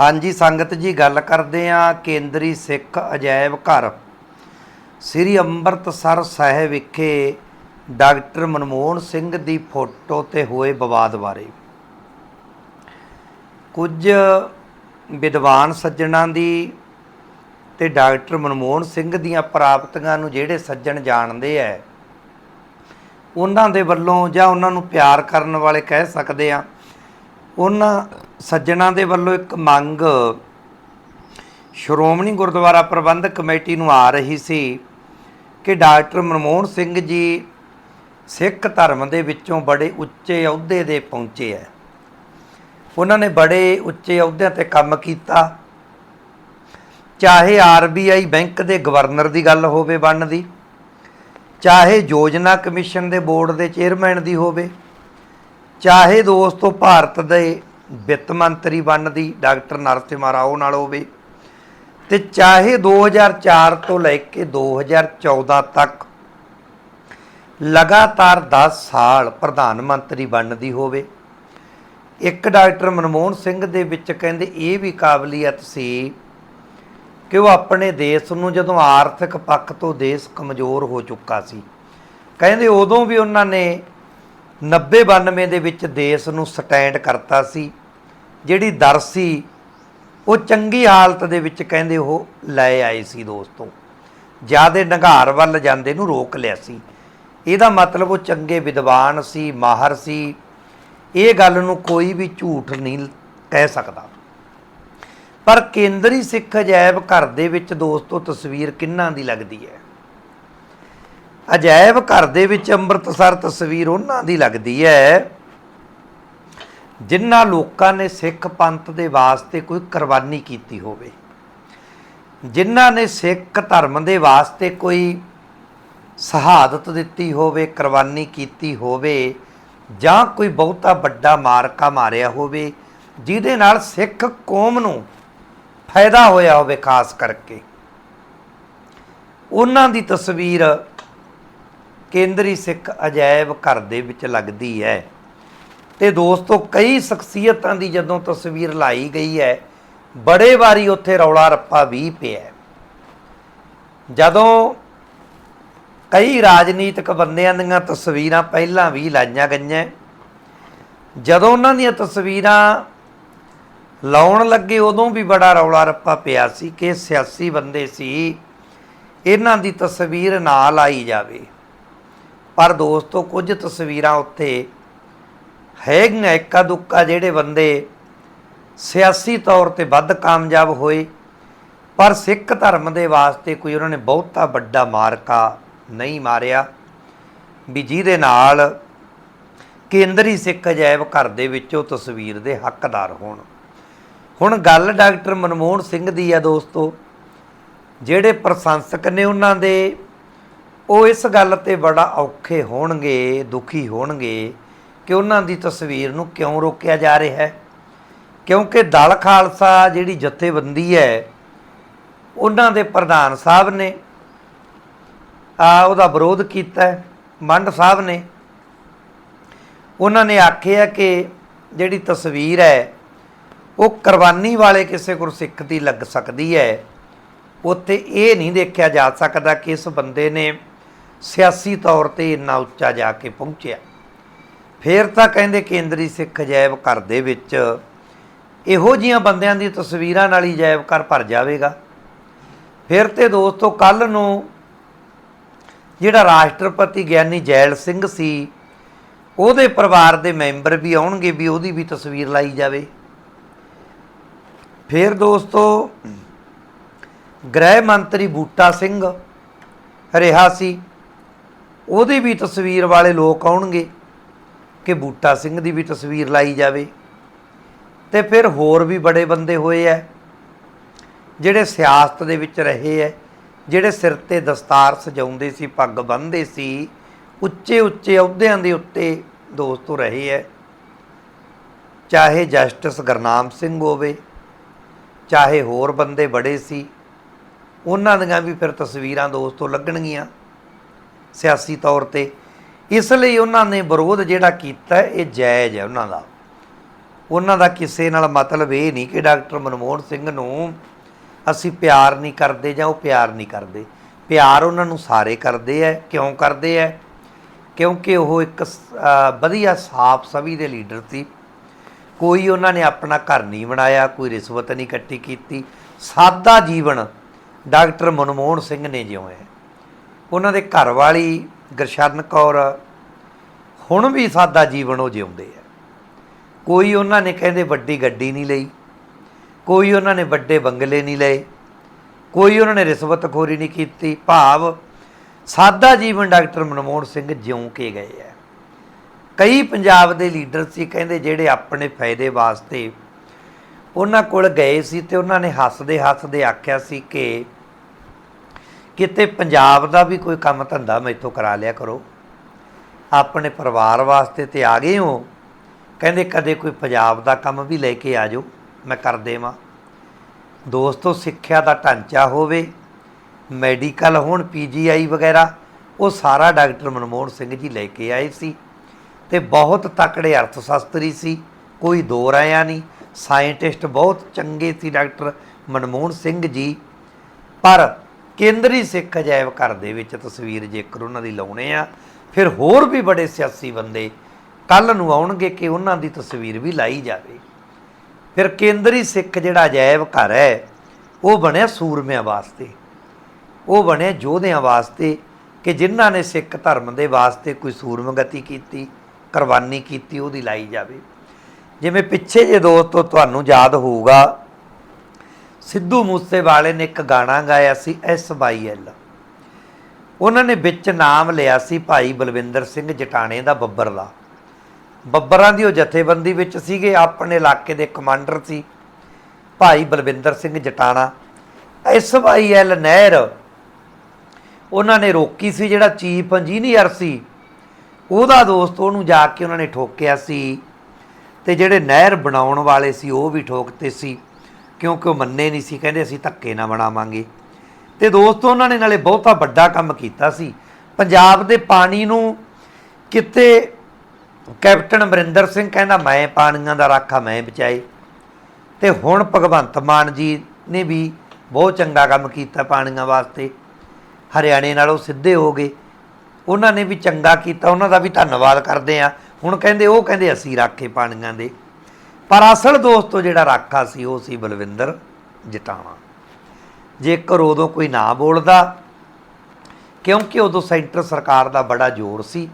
ਹਾਂਜੀ, ਸੰਗਤ ਜੀ, ਗੱਲ ਕਰਦੇ ਆ ਕੇਂਦਰੀ ਸਿੱਖ ਅਜਾਇਬ ਘਰ। ਸ੍ਰੀ ਅੰਮ੍ਰਿਤਸਰ ਸਾਹਿਬ ਵਿਖੇ ਡਾਕਟਰ ਮਨਮੋਹਨ ਸਿੰਘ ਦੀ ਫੋਟੋ ਤੇ ਹੋਏ ਵਿਵਾਦ ਬਾਰੇ। ਕੁਝ ਵਿਦਵਾਨ ਸੱਜਣਾਂ ਦੀ ਤੇ ਡਾਕਟਰ ਮਨਮੋਹਨ ਸਿੰਘ ਦੀਆਂ ਪ੍ਰਾਪਤੀਆਂ ਨੂੰ ਜਿਹੜੇ ਸੱਜਣ ਜਾਣਦੇ ਐ, ਉਹਨਾਂ ਦੇ ਵੱਲੋਂ ਜਾਂ ਉਹਨਾਂ ਨੂੰ ਪਿਆਰ ਕਰਨ ਵਾਲੇ ਕਹਿ ਸਕਦੇ ਆ ਉਹਨਾਂ ਸੱਜਣਾਂ ਦੇ ਵੱਲੋਂ ਇੱਕ ਮੰਗ। ਸ਼੍ਰੋਮਣੀ ਗੁਰਦੁਆਰਾ ਪ੍ਰਬੰਧਕ ਕਮੇਟੀ ਨੂੰ ਆ ਰਹੀ ਸੀ ਕਿ ਡਾਕਟਰ ਮਨਮੋਹਨ ਸਿੰਘ ਜੀ ਸਿੱਖ ਧਰਮ ਦੇ ਵਿੱਚੋਂ ਬੜੇ ਉੱਚੇ ਅਹੁਦੇ ਦੇ ਪਹੁੰਚੇ ਹੈ। ਉਹਨਾਂ ਨੇ ਬੜੇ ਉੱਚੇ ਅਹੁਦਿਆਂ ਤੇ ਕੰਮ ਕੀਤਾ। ਚਾਹੇ ਆਰਬੀਆਈ ਬੈਂਕ ਦੇ ਗਵਰਨਰ ਦੀ ਗੱਲ ਹੋਵੇ ਬਣਨ ਦੀ ਚਾਹੇ ਯੋਜਨਾ ਕਮਿਸ਼ਨ ਦੇ ਬੋਰਡ ਦੇ ਚੇਅਰਮੈਨ ਦੀ ਹੋਵੇ, ਚਾਹੇ ਦੋਸਤੋ ਭਾਰਤ ਦੇ ਵਿੱਤ ਮੰਤਰੀ ਬਣਦੀ, ਡਾਕਟਰ ਨਰਸਿਮਹਾ ਰਾਓ ਨਾਲ ਹੋਵੇ। ਤੇ ਚਾਹੇ 2004 ਤੋਂ ਲੈ ਕੇ 2014 ਤੱਕ ਲਗਾਤਾਰ 10 ਸਾਲ ਪ੍ਰਧਾਨ ਮੰਤਰੀ ਬਣਦੀ ਹੋਵੇ। ਇੱਕ ਡਾਕਟਰ ਮਨਮੋਹਨ ਸਿੰਘ ਦੇ ਵਿੱਚ ਕਹਿੰਦੇ, ਇਹ ਵੀ ਕਾਬਲੀਅਤ ਸੀ ਕਿ ਉਹ ਆਪਣੇ ਦੇਸ਼ ਨੂੰ ਜਦੋਂ ਆਰਥਿਕ ਪੱਖ ਤੋਂ ਦੇਸ਼ ਕਮਜ਼ੋਰ ਹੋ ਚੁੱਕਾ ਸੀ। ਕਹਿੰਦੇ ਉਦੋਂ ਵੀ ਉਹਨਾਂ ਨੇ 90 92 ਦੇ ਵਿੱਚ ਦੇਸ਼ ਨੂੰ ਸਟੈਂਡ ਕਰਤਾ ਸੀ। ਜਿਹੜੀ ਦਰ ਸੀ, ਉਹ ਚੰਗੀ ਹਾਲਤ ਦੇ ਵਿੱਚ ਕਹਿੰਦੇ ਉਹ ਲੈ ਆਏ ਸੀ ਦੋਸਤੋ। ਜਿਆਦੇ ਨਗਾਰ ਵੱਲ ਜਾਂਦੇ ਨੂੰ ਰੋਕ ਲਿਆ ਸੀ। ਇਹਦਾ ਮਤਲਬ ਉਹ ਚੰਗੇ ਵਿਦਵਾਨ ਸੀ, ਮਾਹਰ ਸੀ। ਇਹ ਗੱਲ ਨੂੰ ਕੋਈ ਵੀ ਝੂਠ ਨਹੀਂ ਕਹਿ ਸਕਦਾ। ਪਰ ਕੇਂਦਰੀ ਸਿੱਖ ਅਜਾਇਬ ਘਰ ਦੇ ਵਿੱਚ ਦੋਸਤੋ, ਤਸਵੀਰ ਕਿੰਨਾਂ ਦੀ ਲੱਗਦੀ ਹੈ? ਅਜਾਇਬ ਘਰ ਦੇ ਵਿੱਚ ਅੰਮ੍ਰਿਤਸਰ ਤਸਵੀਰ ਉਹਨਾਂ ਦੀ ਲੱਗਦੀ ਹੈ ਜਿਨ੍ਹਾਂ ਲੋਕਾਂ ਨੇ ਸਿੱਖ ਪੰਥ ਦੇ ਵਾਸਤੇ ਕੋਈ ਕੁਰਬਾਨੀ ਕੀਤੀ ਹੋਵੇ, ਜਿਨ੍ਹਾਂ ਨੇ ਸਿੱਖ ਧਰਮ ਦੇ ਵਾਸਤੇ ਕੋਈ ਸ਼ਹਾਦਤ ਦਿੱਤੀ ਹੋਵੇ, ਕੁਰਬਾਨੀ ਕੀਤੀ ਹੋਵੇ ਜਾਂ ਕੋਈ ਬਹੁਤਾ ਵੱਡਾ ਮਾਰਕਾ ਮਾਰਿਆ ਹੋਵੇ, ਜਿਹਦੇ ਨਾਲ ਸਿੱਖ ਕੌਮ ਨੂੰ ਫਾਇਦਾ ਹੋਇਆ ਹੋਵੇ ਖਾਸ ਕਰਕੇ। ਉਹਨਾਂ ਦੀ ਤਸਵੀਰ ਕੇਂਦਰੀ ਸਿੱਖ ਅਜਾਇਬ ਘਰ ਦੇ ਵਿੱਚ ਲੱਗਦੀ ਹੈ। ਤੇ ਦੋਸਤੋ, ਕਈ ਸ਼ਖਸੀਅਤਾਂ ਦੀ ਜਦੋਂ ਤਸਵੀਰ ਲਾਈ ਗਈ ਹੈ, ਬੜੇ ਵਾਰੀ ਉੱਥੇ ਰੌਲਾ ਰੱਪਾ ਵੀ ਪਿਆ ਜਦੋਂ ਕਈ ਰਾਜਨੀਤਿਕ ਬੰਦਿਆਂ ਦੀਆਂ ਤਸਵੀਰਾਂ ਪਹਿਲਾਂ ਵੀ ਲਾਈਆਂ ਗਈਆਂ, ਜਦੋਂ ਉਹਨਾਂ ਦੀਆਂ ਤਸਵੀਰਾਂ ਲਾਉਣ ਲੱਗੇ, ਉਦੋਂ ਵੀ ਬੜਾ ਰੌਲਾ ਰੱਪਾ ਪਿਆ ਸੀ ਕਿ ਸਿਆਸੀ ਬੰਦੇ ਸੀ, ਇਹਨਾਂ ਦੀ ਤਸਵੀਰ ਨਾ ਲਾਈ ਜਾਵੇ। ਪਰ ਦੋਸਤੋ, ਕੁਝ ਤਸਵੀਰਾਂ ਉੱਥੇ ਹੈਗੀਆਂ ਇੱਕਾ ਦੁੱਕਾ ਜਿਹੜੇ ਬੰਦੇ ਸਿਆਸੀ ਤੌਰ ਤੇ ਵੱਧ ਕਾਮਯਾਬ ਹੋਏ, ਪਰ ਸਿੱਖ ਧਰਮ ਦੇ ਵਾਸਤੇ ਕੋਈ ਉਹਨਾਂ ਨੇ ਬਹੁਤਾ ਵੱਡਾ ਮਾਰਕਾ ਨਹੀਂ ਮਾਰਿਆ। ਵੀ ਜਿਹਦੇ ਨਾਲ ਕੇਂਦਰੀ ਸਿੱਖ ਅਜਾਇਬ ਘਰ ਦੇ ਵਿੱਚੋਂ ਤਸਵੀਰ ਦੇ ਹੱਕਦਾਰ ਹੋਣ। ਹੁਣ ਗੱਲ ਡਾਕਟਰ ਮਨਮੋਹਨ ਸਿੰਘ ਦੀ ਹੈ ਦੋਸਤੋ, ਜਿਹੜੇ ਪ੍ਰਸ਼ੰਸਕ ਨੇ ਉਹਨਾਂ ਦੇ, ਉਹ ਇਸ ਗੱਲ ਤੇ ਬੜਾ ਔਖੇ ਹੋਣਗੇ, ਦੁਖੀ ਹੋਣਗੇ ਕਿ ਉਹਨਾਂ ਦੀ ਤਸਵੀਰ ਨੂੰ ਕਿਉਂ ਰੋਕਿਆ ਜਾ ਰਿਹਾ ਹੈ? ਕਿਉਂਕਿ ਦਲ ਖਾਲਸਾ ਜਿਹੜੀ ਜਥੇਬੰਦੀ ਹੈ, ਉਹਨਾਂ ਦੇ ਪ੍ਰਧਾਨ ਸਾਹਿਬ ਨੇ, ਆ ਉਹਦਾ ਵਿਰੋਧ ਕੀਤਾ ਮੰਡ ਸਾਹਿਬ ਨੇ। ਉਹਨਾਂ ਨੇ ਆਖਿਆ ਕਿ ਜਿਹੜੀ ਤਸਵੀਰ ਹੈ, ਉਹ ਕੁਰਬਾਨੀ ਵਾਲੇ ਕਿਸੇ ਗੁਰਸਿੱਖ ਦੀ ਲੱਗ ਸਕਦੀ ਹੈ। ਉੱਥੇ ਇਹ ਨਹੀਂ ਦੇਖਿਆ ਜਾ ਸਕਦਾ ਕਿ ਇਸ ਬੰਦੇ ਨੇ ਸਿਆਸੀ ਤੌਰ ਤੇ ਇੰਨਾ ਉੱਚਾ ਜਾ ਕੇ ਪਹੁੰਚਿਆ। ਫੇਰ ਤਾਂ ਕਹਿੰਦੇ ਕੇਂਦਰੀ ਸਿੱਖ ਅਜਾਇਬ ਘਰ ਦੇ ਵਿੱਚ ਇਹੋ ਜੀਆਂ ਬੰਦਿਆਂ ਦੀ ਤਸਵੀਰਾਂ ਨਾਲ ਹੀ ਅਜਾਇਬ ਘਰ ਭਰ ਜਾਵੇਗਾ। ਫਿਰ ਤੇ ਦੋਸਤੋ ਕੱਲ ਨੂੰ ਜਿਹੜਾ ਰਾਸ਼ਟਰਪਤੀ ਗਿਆਨੀ ਜੈਲ ਸਿੰਘ ਸੀ, ਉਹਦੇ ਪਰਿਵਾਰ ਦੇ ਮੈਂਬਰ ਵੀ ਆਉਣਗੇ ਵੀ ਉਹਦੀ ਵੀ ਤਸਵੀਰ ਲਾਈ ਜਾਵੇ। ਫਿਰ ਦੋਸਤੋ ਗ੍ਰਹਿ ਮੰਤਰੀ ਬੂਟਾ ਸਿੰਘ ਰਿਹਾ ਸੀ, ਉਹਦੀ ਵੀ ਤਸਵੀਰ ਵਾਲੇ ਲੋਕ ਆਉਣਗੇ। ਕਿ ਬੂਟਾ ਸਿੰਘ ਦੀ ਵੀ ਤਸਵੀਰ ਲਾਈ ਜਾਵੇ। ਤੇ ਫਿਰ ਹੋਰ ਵੀ ਬੜੇ ਬੰਦੇ ਹੋਏ ਐ, ਜਿਹੜੇ ਸਿਆਸਤ ਦੇ ਵਿੱਚ ਰਹੇ ਐ, ਜਿਹੜੇ ਸਿਰ ਤੇ ਦਸਤਾਰ ਸਜਾਉਂਦੇ ਸੀ, ਪੱਗ ਬੰਨ੍ਹਦੇ ਸੀ, ਉੱਚੇ ਉੱਚੇ ਅਹੁਦਿਆਂ ਦੇ ਉੱਤੇ ਦੋਸਤੋ ਰਹੇ ਐ। ਚਾਹੇ ਜਸਟਿਸ ਗਰਨਾਮ ਸਿੰਘ ਹੋਵੇ, ਚਾਹੇ ਹੋਰ ਬੰਦੇ ਬੜੇ ਸੀ, ਉਹਨਾਂ ਦੀਆਂ ਵੀ ਫਿਰ ਤਸਵੀਰਾਂ ਦੋਸਤੋ ਲੱਗਣਗੀਆਂ। ਸਿਆਸੀ ਤੌਰ ਤੇ ਇਸ ਲਈ ਉਹਨਾਂ ਨੇ ਵਿਰੋਧ ਜਿਹੜਾ ਕੀਤਾ, ਇਹ ਜਾਇਜ਼ ਹੈ ਉਹਨਾਂ ਦਾ। ਉਹਨਾਂ ਦਾ ਕਿਸੇ ਨਾਲ ਮਤਲਬ ਇਹ ਨਹੀਂ ਕਿ ਡਾਕਟਰ ਮਨਮੋਹਨ ਸਿੰਘ ਨੂੰ ਅਸੀਂ ਪਿਆਰ ਨਹੀਂ ਕਰਦੇ ਜਾਂ ਉਹ ਪਿਆਰ ਨਹੀਂ ਕਰਦੇ। ਪਿਆਰ ਉਹਨਾਂ ਨੂੰ ਸਾਰੇ ਕਰਦੇ ਐ, ਕਿਉਂ ਕਰਦੇ ਐ? ਕਿਉਂਕਿ ਉਹ ਇੱਕ ਵਧੀਆ ਸਾਫ਼ ਸਭੀ ਦੇ ਲੀਡਰ ਸੀ। ਕੋਈ ਉਹਨਾਂ ਨੇ ਆਪਣਾ ਘਰ ਨਹੀਂ ਬਣਾਇਆ, ਕੋਈ ਰਿਸ਼ਵਤ ਨਹੀਂ ਇਕੱਠੀ ਕੀਤੀ। ਸਾਦਾ ਜੀਵਨ ਡਾਕਟਰ ਮਨਮੋਹਨ ਸਿੰਘ ਨੇ ਜਿਉਂ ਹੈ। ਉਹਨਾਂ ਦੇ ਘਰ ਵਾਲੀ ਗੁਰਸ਼ਰਨ ਕੌਰ, ਹੁਣ ਵੀ ਸਾਦਾ ਜੀਵਨ ਉਹ ਜਿਉਂਦੇ ਆ। ਕੋਈ ਉਹਨਾਂ ਨੇ ਕਹਿੰਦੇ ਵੱਡੀ ਗੱਡੀ ਨਹੀਂ ਲਈ, ਕੋਈ ਉਹਨਾਂ ਨੇ ਵੱਡੇ ਬੰਗਲੇ ਨਹੀਂ ਲਏ, ਕੋਈ ਉਹਨਾਂ ਨੇ ਰਿਸ਼ਵਤਖੋਰੀ ਨਹੀਂ ਕੀਤੀ। ਭਾਵ ਸਾਦਾ ਜੀਵਨ ਡਾਕਟਰ ਮਨਮੋਹਨ ਸਿੰਘ ਜਿਉਂ ਕੇ ਗਏ ਆ। ਕਈ ਪੰਜਾਬ ਦੇ ਲੀਡਰ ਸੀ ਕਹਿੰਦੇ ਜਿਹੜੇ ਆਪਣੇ ਫਾਇਦੇ ਵਾਸਤੇ ਉਹਨਾਂ ਕੋਲ ਗਏ ਸੀ ਤੇ ਉਹਨਾਂ ਨੇ ਹੱਸਦੇ ਹੱਸਦੇ ਆਖਿਆ ਸੀ ਕਿ ਕਿਤੇ ਪੰਜਾਬ ਦਾ ਵੀ ਕੋਈ ਕੰਮ ਧੰਦਾ ਮੈਥੋਂ ਕਰਾ ਲਿਆ ਕਰੋ। ਆਪਣੇ ਪਰਿਵਾਰ ਵਾਸਤੇ ਤੇ ਆ ਗਏ ਹੋ। ਕਹਿੰਦੇ ਕਦੇ ਕੋਈ ਪੰਜਾਬ ਦਾ ਕੰਮ ਵੀ ਲੈ ਕੇ ਆ ਜਾਓ, ਮੈਂ ਕਰ ਦੇਵਾਂ। ਦੋਸਤੋ, ਸਿੱਖਿਆ ਦਾ ਢਾਂਚਾ ਹੋਵੇ, ਮੈਡੀਕਲ ਹੋਣ ਪੀਜੀਆਈ ਵਗੈਰਾ, ਉਹ ਸਾਰਾ ਡਾਕਟਰ ਮਨਮੋਹਨ ਸਿੰਘ ਜੀ ਲੈ ਕੇ ਆਏ ਸੀ। ਤੇ ਬਹੁਤ ਤਕੜੇ ਅਰਥ ਸ਼ਾਸਤਰੀ ਸੀ, ਕੋਈ ਦੋ ਰਾਇਆ ਨਹੀਂ। ਸਾਇੰਟਿਸਟ ਬਹੁਤ ਚੰਗੇ ਸੀ ਡਾਕਟਰ ਮਨਮੋਹਨ ਸਿੰਘ ਜੀ। ਪਰ ਕੇਂਦਰੀ ਸਿੱਖ ਅਜਾਇਬ ਘਰ ਦੇ ਵਿੱਚ ਤਸਵੀਰ ਜੇਕਰ ਉਹਨਾਂ ਦੀ ਲਾਉਣੇ ਆ, ਫਿਰ ਹੋਰ ਵੀ ਬੜੇ ਸਿਆਸੀ ਬੰਦੇ ਕੱਲ ਨੂੰ ਆਉਣਗੇ ਕਿ ਉਹਨਾਂ ਦੀ ਤਸਵੀਰ ਵੀ ਲਾਈ ਜਾਵੇ। ਫਿਰ ਕੇਂਦਰੀ ਸਿੱਖ ਜਿਹੜਾ ਅਜਾਇਬ ਘਰ ਹੈ, ਉਹ ਬਣਿਆ ਸੂਰਮਿਆਂ ਵਾਸਤੇ। ਉਹ ਬਣਿਆ ਯੋਧਿਆਂ ਵਾਸਤੇ ਕਿ ਜਿਨ੍ਹਾਂ ਨੇ ਸਿੱਖ ਧਰਮ ਦੇ ਵਾਸਤੇ ਕੋਈ ਸੂਰਮਗਤੀ ਕੀਤੀ, ਕੁਰਬਾਨੀ ਕੀਤੀ, ਉਹਦੀ ਲਾਈ ਜਾਵੇ। ਜਿਵੇਂ ਪਿੱਛੇ ਜੇ ਦੋਸਤੋ, ਤੁਹਾਨੂੰ ਯਾਦ ਹੋਊਗਾ ਸਿੱਧੂ ਮੂਸੇਵਾਲੇ ਨੇ ਇੱਕ ਗਾਣਾ ਗਾਇਆ ਸੀ, ਐਸ ਬਾਈ ਐਲ। ਉਹਨਾਂ ਨੇ ਵਿੱਚ ਨਾਮ ਲਿਆ ਸੀ ਭਾਈ ਬਲਵਿੰਦਰ ਸਿੰਘ ਜਟਾਣੇ ਦਾ ਬੱਬਰ ਦਾ ਬੱਬਰਾਂ ਦੀ ਉਹ ਜਥੇਬੰਦੀ ਵਿੱਚ ਸੀਗੇ, ਆਪਣੇ ਇਲਾਕੇ ਦੇ ਕਮਾਂਡਰ ਸੀ, Bhai Balwinder Singh Jatana. S Y L ਨਹਿਰ, ਉਹਨਾਂ ਨੇ ਰੋਕੀ ਸੀ, ਜਿਹੜਾ ਚੀਫ ਇੰਜੀਨੀਅਰ ਸੀ, ਉਹਦਾ ਦੋਸਤ ਉਹਨੂੰ ਜਾ ਕੇ ਉਹਨਾਂ ਨੇ ਠੋਕਿਆ ਸੀ, ਤੇ ਜਿਹੜੇ ਨਹਿਰ ਬਣਾਉਣ ਵਾਲੇ ਸੀ, ਉਹ ਵੀ ਠੋਕਤੇ ਸੀ। ਕਿਉਂਕਿ ਉਹ ਮੰਨੇ ਨਹੀਂ ਸੀ, ਕਹਿੰਦੇ ਅਸੀਂ ਧੱਕੇ ਨਾ ਬਣਾਵਾਂਗੇ। ਤੇ ਦੋਸਤੋ, ਉਹਨਾਂ ਨੇ ਨਾਲੇ ਬਹੁਤਾ ਵੱਡਾ ਕੰਮ ਕੀਤਾ ਸੀ। ਪੰਜਾਬ ਦੇ ਪਾਣੀ ਨੂੰ ਕਿਤੇ ਕੈਪਟਨ ਅਮਰਿੰਦਰ ਸਿੰਘ ਕਹਿੰਦਾ, ਮੈਂ ਪਾਣੀਆਂ ਦਾ ਰਾਖਾ ਮੈਂ ਬਚਾਏ। ਤੇ ਹੁਣ ਭਗਵੰਤ ਮਾਨ ਜੀ ਨੇ ਵੀ ਬਹੁਤ ਚੰਗਾ ਕੰਮ ਕੀਤਾ ਪਾਣੀਆਂ ਵਾਸਤੇ। ਹਰਿਆਣੇ ਨਾਲੋਂ ਸਿੱਧੇ ਹੋ ਗਏ। ਉਹਨਾਂ ਨੇ ਵੀ ਚੰਗਾ ਕੀਤਾ। ਉਹਨਾਂ ਦਾ ਵੀ ਧੰਨਵਾਦ ਕਰਦੇ ਆ ਹੁਣ ਕਹਿੰਦੇ, ਉਹ ਕਹਿੰਦੇ, ਅਸੀਂ ਰਾਖੇ ਪਾਣੀਆਂ ਦੇ। ਪਰ ਅਸਲ ਦੋਸਤੋ, ਜਿਹੜਾ ਰਾਖਾ ਸੀ, ਉਹ ਸੀ ਬਲਵਿੰਦਰ ਜਟਾਣਾ ਜੇਕਰ ਉਦੋਂ ਕੋਈ ਨਾ ਬੋਲਦਾ, ਕਿਉਂਕਿ ਉਦੋਂ ਸੈਂਟਰ ਸਰਕਾਰ ਦਾ ਬੜਾ ਜ਼ੋਰ ਸੀ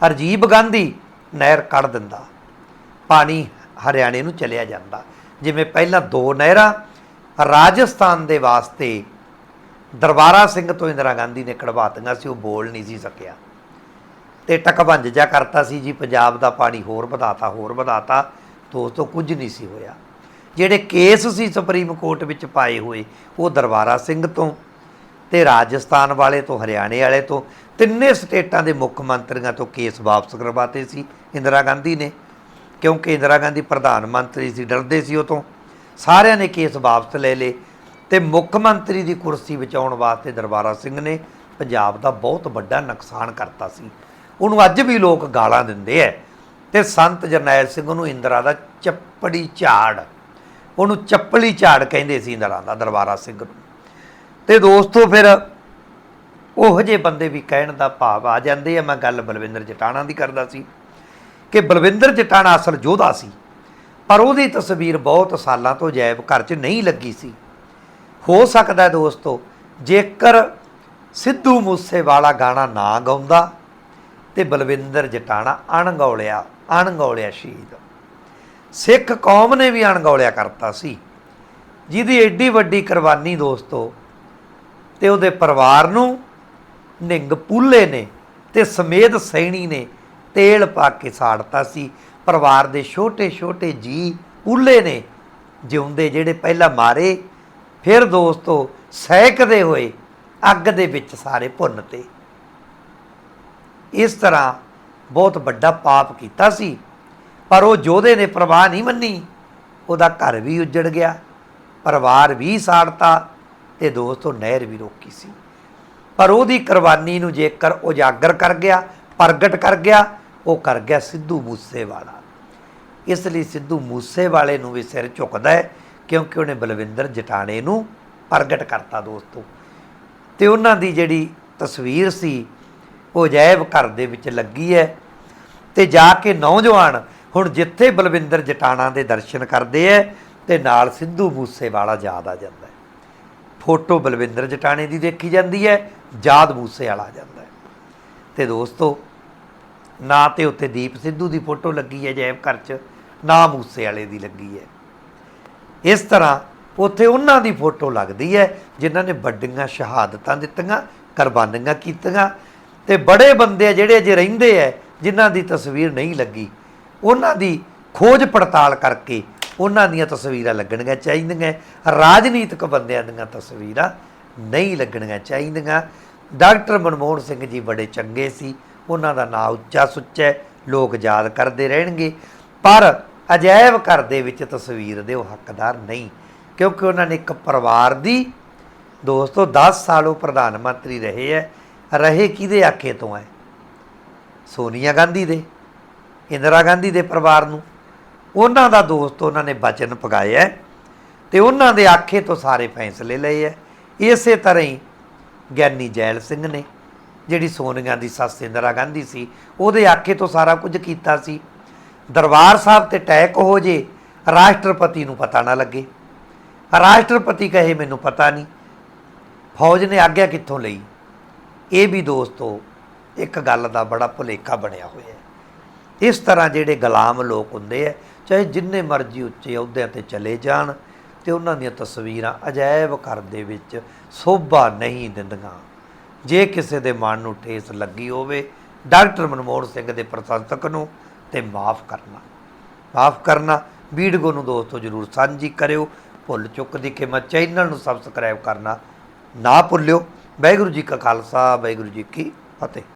ਹਰਜੀਬ ਗਾਂਧੀ ਨਹਿਰ ਕੱਢ ਦਿੰਦਾ, ਪਾਣੀ ਹਰਿਆਣੇ ਨੂੰ ਚਲਿਆ ਜਾਂਦਾ। ਜਿਵੇਂ ਪਹਿਲਾਂ ਦੋ ਨਹਿਰਾਂ ਰਾਜਸਥਾਨ ਦੇ ਵਾਸਤੇ ਦਰਬਾਰਾ ਸਿੰਘ ਤੋਂ ਇੰਦਰਾ ਗਾਂਧੀ ਨੇ ਕਢਵਾਤੀਆਂ ਸੀ, ਉਹ ਬੋਲ ਨਹੀਂ ਸੀ ਸਕਿਆ। ਤੇ ਟਕਭੰਜ ਜਾ ਕਰਤਾ ਸੀ ਜੀ, ਪੰਜਾਬ ਦਾ ਪਾਣੀ ਹੋਰ ਵਧਾਤਾ ਹੋਰ ਵਧਾਤਾ। ਤਾਂ ਉਸ ਤੋਂ ਕੁਝ ਨਹੀਂ ਸੀ ਹੋਇਆ। ਜਿਹੜੇ ਕੇਸ ਸੀ ਸੁਪਰੀਮ ਕੋਰਟ ਵਿੱਚ ਪਾਏ ਹੋਏ, ਉਹ ਦਰਬਾਰਾ ਸਿੰਘ ਤੋਂ ਤੇ ਰਾਜਸਥਾਨ ਵਾਲੇ ਤੋਂ, ਹਰਿਆਣੇ ਵਾਲੇ ਤੋਂ, ਤਿੰਨੇ ਸਟੇਟਾਂ ਦੇ ਮੁੱਖ ਮੰਤਰੀਆਂ ਤੋਂ ਕੇਸ ਵਾਪਸ ਕਰਵਾਤੇ ਸੀ, ਇੰਦਰਾ ਗਾਂਧੀ ਨੇ। ਕਿਉਂਕਿ ਇੰਦਰਾ ਗਾਂਧੀ ਪ੍ਰਧਾਨ ਮੰਤਰੀ ਸੀ, ਡਰਦੇ ਸੀ ਉਹ ਤੋਂ ਸਾਰਿਆਂ ਨੇ ਕੇਸ ਵਾਪਸ ਲੈ ਲਏ ਤੇ ਮੁੱਖ ਮੰਤਰੀ ਦੀ ਕੁਰਸੀ ਬਚਾਉਣ ਵਾਸਤੇ ਦਰਬਾਰਾ ਸਿੰਘ ਨੇ ਪੰਜਾਬ ਦਾ ਬਹੁਤ ਵੱਡਾ ਨੁਕਸਾਨ ਕਰਤਾ ਸੀ। ਉਹਨੂੰ ਅੱਜ ਵੀ ਲੋਕ ਗਾਲਾਂ ਦਿੰਦੇ ਐ। ਤੇ ਸੰਤ ਜਰਨੈਲ ਸਿੰਘ ਨੂੰ ਇੰਦਰਾ ਦਾ ਚੱਪੜੀ ਝਾੜ। ਉਹਨੂੰ ਚੱਪਲੀ ਝਾੜ ਕਹਿੰਦੇ ਸੀ ਨਰਾਂ ਦਾ, ਦਰਬਾਰਾ ਸਿੰਘ ਨੂੰ। ਤੇ ਦੋਸਤੋ ਫਿਰ ਉਹ ਜਿਹੇ ਬੰਦੇ ਵੀ ਕਹਿਣ ਦਾ ਭਾਵ ਆ ਜਾਂਦੇ ਆ। ਮੈਂ ਗੱਲ ਬਲਵਿੰਦਰ ਜਟਾਣਾ ਦੀ ਕਰਦਾ ਸੀ ਕਿ ਬਲਵਿੰਦਰ ਜਟਾਣਾ ਅਸਲ ਯੋਧਾ ਸੀ, ਪਰ ਉਹਦੀ ਤਸਵੀਰ ਬਹੁਤ ਸਾਲਾਂ ਤੋਂ ਜੈਬ ਘਰ 'ਚ ਨਹੀਂ ਲੱਗੀ ਸੀ। ਹੋ ਸਕਦਾ ਦੋਸਤੋ, ਜੇਕਰ ਸਿੱਧੂ ਮੂਸੇਵਾਲਾ ਗਾਣਾ ਨਾ ਗਾਉਂਦਾ ਤੇ ਬਲਵਿੰਦਰ ਜਟਾਣਾ ਅਣਗੌਲਿਆ ਅਣਗੌਲਿਆ ਸ਼ਹੀਦ। ਸਿੱਖ ਕੌਮ ਨੇ ਵੀ ਅਣਗੌਲਿਆ ਕਰਤਾ ਸੀ। ਜਿਹਦੀ ਐਡੀ ਵੱਡੀ ਕੁਰਬਾਨੀ ਦੋਸਤੋ, ਤੇ ਉਹਦੇ ਪਰਿਵਾਰ ਨੂੰ ਨਿੰਗ ਪੂਲੇ ਨੇ ਤੇ ਸਮੇਤ ਸੈਣੀ ਨੇ ਤੇਲ ਪਾ ਕੇ ਸਾੜਤਾ ਸੀ। ਪਰਿਵਾਰ ਦੇ ਛੋਟੇ ਛੋਟੇ ਜੀ ਪੂਲੇ ਨੇ ਜਿਉਂਦੇ ਜਿਹੜੇ ਪਹਿਲਾਂ ਮਾਰੇ, ਫਿਰ ਦੋਸਤੋ ਸਹਿਕਦੇ ਹੋਏ ਅੱਗ ਦੇ ਵਿੱਚ ਸਾਰੇ ਭੁੰਨਤੇ ਇਸ ਤਰ੍ਹਾਂ ਬਹੁਤ ਵੱਡਾ ਪਾਪ ਕੀਤਾ ਸੀ। ਪਰ ਉਹ ਯੋਧੇ ਨੇ ਪਰਵਾਹ ਨਹੀਂ ਮੰਨੀ। ਉਹਦਾ ਘਰ ਵੀ ਉੱਜੜ ਗਿਆ, ਪਰਿਵਾਰ ਵੀ ਸਾੜਤਾ ਤੇ ਦੋਸਤੋ ਨਹਿਰ ਵੀ ਰੋਕੀ ਸੀ। ਪਰ ਉਹਦੀ ਕੁਰਬਾਨੀ ਨੂੰ ਜੇਕਰ ਉਜਾਗਰ ਕਰ ਗਿਆ, ਪ੍ਰਗਟ ਕਰ ਗਿਆ, ਉਹ ਕਰ ਗਿਆ ਸਿੱਧੂ ਮੂਸੇਵਾਲਾ। ਇਸ ਲਈ ਸਿੱਧੂ ਮੂਸੇਵਾਲੇ ਨੂੰ ਵੀ ਸਿਰ ਝੁਕਦਾ ਹੈ, ਕਿਉਂਕਿ ਉਹਨੇ ਬਲਵਿੰਦਰ ਜਟਾਣੇ ਨੂੰ ਪ੍ਰਗਟ ਕਰਤਾ ਦੋਸਤੋ। ਤੇ ਉਹਨਾਂ ਦੀ ਜਿਹੜੀ ਤਸਵੀਰ ਸੀ, ਉਹ ਅਜਾਇਬ ਘਰ ਦੇ ਵਿੱਚ ਲੱਗੀ ਹੈ। ਤੇ ਜਾ ਕੇ ਨੌਜਵਾਨ ਹੁਣ ਜਿੱਥੇ ਬਲਵਿੰਦਰ ਜਟਾਣਾ ਦੇ ਦਰਸ਼ਨ ਕਰਦੇ ਐ, ਤੇ ਨਾਲ ਸਿੱਧੂ ਮੂਸੇਵਾਲਾ ਯਾਦ ਆ ਜਾਂਦਾ ਹੈ ਫੋਟੋ ਬਲਵਿੰਦਰ ਜਟਾਣੇ ਦੀ ਦੇਖੀ ਜਾਂਦੀ ਹੈ ਯਾਦ ਮੂਸੇਵਾਲਾ ਆ ਜਾਂਦਾ ਹੈ ਤੇ ਦੋਸਤੋ, ਨਾ ਤੇ ਉੱਤੇ ਦੀਪ ਸਿੱਧੂ ਦੀ ਫੋਟੋ ਲੱਗੀ ਹੈ ਜੈਬ ਘਰ 'ਚ, ਨਾ ਮੂਸੇ ਵਾਲੇ ਦੀ ਲੱਗੀ ਹੈ ਇਸ ਤਰ੍ਹਾਂ ਉੱਥੇ ਉਹਨਾਂ ਦੀ ਫੋਟੋ ਲੱਗਦੀ ਹੈ ਜਿਨ੍ਹਾਂ ਨੇ ਵੱਡੀਆਂ ਸ਼ਹਾਦਤਾਂ ਦਿੱਤੀਆਂ, ਕੁਰਬਾਨੀਆਂ ਕੀਤੀਆਂ, ਤੇ ਬੜੇ ਬੰਦੇ ਜਿਹੜੇ ਅਜੇ ਰਹਿੰਦੇ ਆ ਜਿਨ੍ਹਾਂ ਦੀ ਤਸਵੀਰ ਨਹੀਂ ਲੱਗੀ। ਉਹਨਾਂ ਦੀ ਖੋਜ ਪੜਤਾਲ ਕਰਕੇ ਉਹਨਾਂ ਦੀਆਂ ਤਸਵੀਰਾਂ ਲੱਗਣੀਆਂ ਚਾਹੀਦੀਆਂ। ਰਾਜਨੀਤਿਕ ਬੰਦਿਆਂ ਦੀਆਂ ਤਸਵੀਰਾਂ ਨਹੀਂ ਲੱਗਣੀਆਂ ਚਾਹੀਦੀਆਂ। ਡਾਕਟਰ ਮਨਮੋਹਨ ਸਿੰਘ ਜੀ ਬੜੇ ਚੰਗੇ ਸੀ। ਉਹਨਾਂ ਦਾ ਨਾਂ ਉੱਚਾ ਸੁੱਚਾ ਲੋਕ ਯਾਦ ਕਰਦੇ ਰਹਿਣਗੇ। ਪਰ ਅਜਾਇਬ ਘਰ ਦੇ ਵਿੱਚ ਤਸਵੀਰ ਦੇ ਉਹ ਹੱਕਦਾਰ ਨਹੀਂ, ਕਿਉਂਕਿ ਉਹਨਾਂ ਨੇ ਇੱਕ ਪਰਿਵਾਰ ਦੀ ਦੋਸਤੋ 10 ਸਾਲ ਉਹ ਪ੍ਰਧਾਨ ਮੰਤਰੀ ਰਹੇ ਹੈ। ਰਹੇ ਕਿਹਦੇ ਆਖੇ ਤੋਂ ਹੈ? ਸੋਨੀਆ ਗਾਂਧੀ ਦੇ। ਇੰਦਰਾ ਗਾਂਧੀ ਦੇ ਪਰਿਵਾਰ ਨੂੰ। ਉਹਨਾਂ ਦਾ ਦੋਸਤ ਉਹਨਾਂ ਨੇ ਬਚਨ ਪਗਾਇਆ ਹੈ ਤੇ ਉਹਨਾਂ ਦੇ ਆਖੇ ਤੋਂ ਸਾਰੇ ਫੈਸਲੇ ਲਏ ਹੈ। ਇਸੇ ਤਰ੍ਹਾਂ ਹੀ ਗਿਆਨੀ ਜੈਲ ਸਿੰਘ ਨੇ, ਜਿਹੜੀ ਸੋਨੀਆ ਦੀ ਸੱਸ ਇੰਦਰਾ ਗਾਂਧੀ ਸੀ, ਉਹਦੇ ਆਖੇ ਤੋਂ ਸਾਰਾ ਕੁਝ ਕੀਤਾ ਸੀ। ਦਰਬਾਰ ਸਾਹਿਬ ਤੇ ਟੈਕ ਹੋ ਜੇ, ਰਾਸ਼ਟਰਪਤੀ ਨੂੰ ਪਤਾ ਨਾ ਲੱਗੇ। ਰਾਸ਼ਟਰਪਤੀ ਕਹੇ, ਮੈਨੂੰ ਪਤਾ ਨਹੀਂ, ਫੌਜ ਨੇ ਆਗਿਆ ਕਿੱਥੋਂ ਲਈ? ਇਹ ਵੀ ਦੋਸਤੋ, ਇੱਕ ਗੱਲ ਦਾ ਬੜਾ ਭੁਲੇਖਾ ਬਣਿਆ ਹੋਇਆ ਹੈ। ਇਸ ਤਰ੍ਹਾਂ ਜਿਹੜੇ ਗੁਲਾਮ ਲੋਕ ਹੁੰਦੇ ਆ, ਚਾਹੇ ਜਿੰਨੇ ਮਰਜ਼ੀ ਉੱਚੇ ਅਹੁਦਿਆਂ ਤੇ ਚਲੇ ਜਾਣ, ਤੇ ਉਹਨਾਂ ਦੀਆਂ ਤਸਵੀਰਾਂ ਅਜਾਇਬ ਘਰ ਦੇ ਵਿੱਚ ਸੋਭਾ ਨਹੀਂ ਦਿੰਦੀਆਂ। ਜੇ ਕਿਸੇ ਦੇ ਮਨ ਨੂੰ ਠੇਸ ਲੱਗੀ ਹੋਵੇ, ਡਾਕਟਰ ਮਨਮੋਹਨ ਸਿੰਘ ਦੇ ਪ੍ਰਸ਼ੰਸਕ ਨੂੰ ਤੇ ਮਾਫ ਕਰਨਾ। ਮਾਫ ਕਰਨਾ ਵੀਡੀਓ ਨੂੰ ਦੋਸਤੋ ਜਰੂਰ ਸਾਂਝੀ ਕਰਿਓ, ਭੁੱਲ ਚੁੱਕ ਦੀ ਕੀਮਤ ਚੈਨਲ ਨੂੰ ਸਬਸਕ੍ਰਾਈਬ ਕਰਨਾ ਨਾ ਭੁੱਲਿਓ। ਵਾਹਿਗੁਰੂ ਜੀ ਕਾ ਖਾਲਸਾ, ਵਾਹਿਗੁਰੂ ਜੀ ਕੀ ਫਤਿਹ।